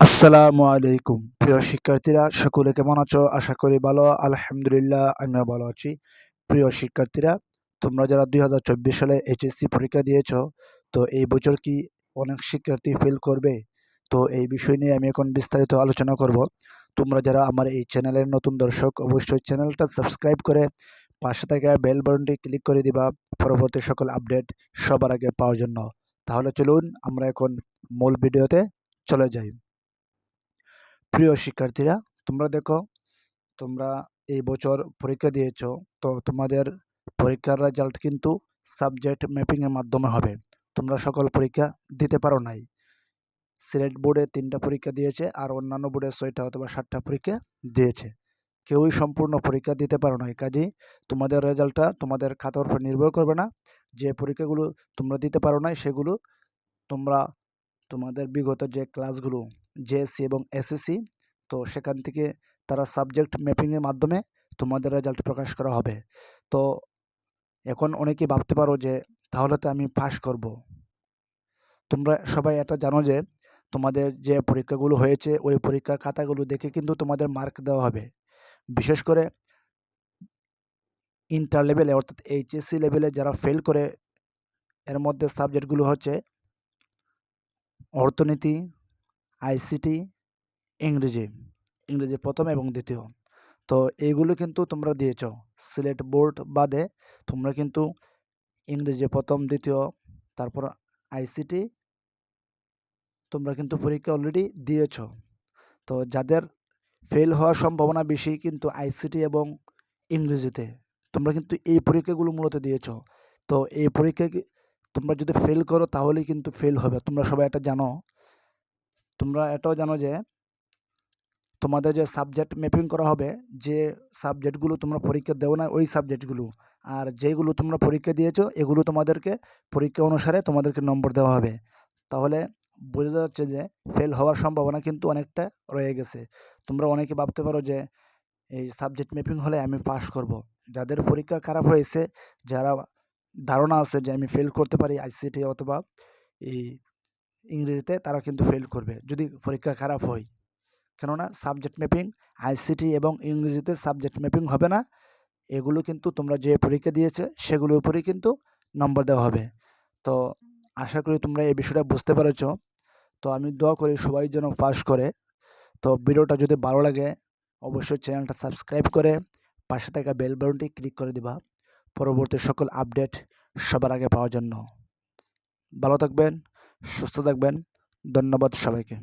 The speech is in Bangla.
আসসালামু আলাইকুম। প্রিয় শিক্ষার্থীরা, সকলে কেমন আছো? আশা করি ভালো। আলহামদুলিল্লাহ, আমিও ভালো আছি। প্রিয় শিক্ষার্থীরা, তোমরা যারা দুই হাজার চব্বিশ সালে এইচএসসি পরীক্ষা দিয়েছ, তো এই বছর কি অনেক শিক্ষার্থী ফেল করবে? তো এই বিষয় নিয়ে আমি এখন বিস্তারিত আলোচনা করব। তোমরা যারা আমার এই চ্যানেলের নতুন দর্শক, অবশ্যই চ্যানেলটা সাবস্ক্রাইব করে পাশে থাকা বেল বাটনটি ক্লিক করে দিবা। পরবর্তী সকল আপডেট সবার আগে পাওয়ার জন্য। তাহলে চলুন, আমরা এখন মূল ভিডিওতে চলে যাই। প্রিয় শিক্ষার্থীরা, তোমরা দেখো, তোমরা এই বছর পরীক্ষা দিয়েছ, তো তোমাদের পরীক্ষার রেজাল্ট কিন্তু সাবজেক্ট ম্যাপিংয়ের মাধ্যমে হবে। তোমরা সকল পরীক্ষা দিতে পারো নাই। সিলেট বোর্ডে তিনটা পরীক্ষা দিয়েছে আর অন্যান্য বোর্ডে ছয়টা অথবা সাতটা পরীক্ষা দিয়েছে। কেউই সম্পূর্ণ পরীক্ষা দিতে পারো নাই। কাজেই তোমাদের রেজাল্টটা তোমাদের খাতার উপর নির্ভর করবে না। যে পরীক্ষাগুলো তোমরা দিতে পারো নাই, সেগুলো তোমরা তোমাদের বিগত যে ক্লাসগুলো জেএসসি এবং এসএসসি তো সেখান থেকে তারা সাবজেক্ট ম্যাপিংয়ের মাধ্যমে তোমাদের রেজাল্ট প্রকাশ করা হবে তো এখন অনেকেই ভাবতে পারো যে, তাহলে তো আমি পাস করব। তোমরা সবাই এটা জানো যে, তোমাদের যে পরীক্ষাগুলো হয়েছে, ওই পরীক্ষার খাতাগুলো দেখে কিন্তু তোমাদের মার্ক দেওয়া হবে বিশেষ করে ইন্টার লেভেলে অর্থাৎ এইচএসসি লেভেলে যারা ফেল করে, এর মধ্যে সাবজেক্টগুলো হচ্ছে অর্থনীতি, আইসিটি, ইংরেজি ইংরেজি প্রথম এবং দ্বিতীয়। তো এইগুলো কিন্তু তোমরা দিয়েছ। সিলেট বোর্ড বাদে তোমরা কিন্তু ইংরেজি প্রথম, দ্বিতীয়, তারপর আইসিটি তোমরা কিন্তু পরীক্ষা অলরেডি দিয়েছ। তো যাদের ফেল হওয়ার সম্ভাবনা বেশি কিন্তু আইসিটি এবং ইংরেজিতে। তোমরা কিন্তু এই পরীক্ষাগুলো মূলত দিয়েছ। তো এই পরীক্ষা তোমরা যদি ফেল করো তাহলেই কিন্তু ফেল হবে। তোমরা সবাই এটা জানো। তোমরা এটাও জানো যে, তোমাদের যে সাবজেক্ট ম্যাপিং করা হবে, যে সাবজেক্টগুলো তোমরা পরীক্ষা দেও না, ওই সাবজেক্টগুলো আর যেগুলো তোমরা পরীক্ষা দিয়েছ, এগুলো তোমাদেরকে পরীক্ষা অনুসারে তোমাদেরকে নম্বর দেওয়া হবে। তাহলে বোঝা যাচ্ছে যে ফেল হওয়ার সম্ভাবনা কিন্তু অনেকটা রয়ে গেছে। তোমরা অনেকে ভাবতে পারো যে, এই সাবজেক্ট ম্যাপিং হলে আমি পাস করব। যাদের পরীক্ষা খারাপ হয়েছে, যারা ধারণা আছে যে আমি ফেল করতে পারি আইসিটি অথবা এই ইংরেজিতে, তারা কিন্তু ফেল করবে, যদি পরীক্ষা খারাপ হয়। কেননা সাবজেক্ট ম্যাপিং আইসিটি এবং ইংরেজিতে সাবজেক্ট ম্যাপিং হবে না, এগুলো কিন্তু তোমরা যে পরীক্ষা দিয়েছে, সেগুলোর উপরেই কিন্তু নম্বর দেওয়া হবে। তো আশা করি তোমরা এই বিষয়টা বুঝতে পেরেছ। তো আমি দোয়া করি সবাই যেন পাস করে। তো ভিডিওটা যদি ভালো লাগে, অবশ্যই চ্যানেলটা সাবস্ক্রাইব করে, পাশে থাকা বেল বাটনটি ক্লিক করে দিবা। পরবর্তী সকল আপডেট সবার আগে পাওয়ার জন্য। ভালো থাকবেন সুস্থ থাকবেন। ধন্যবাদ সবাইকে।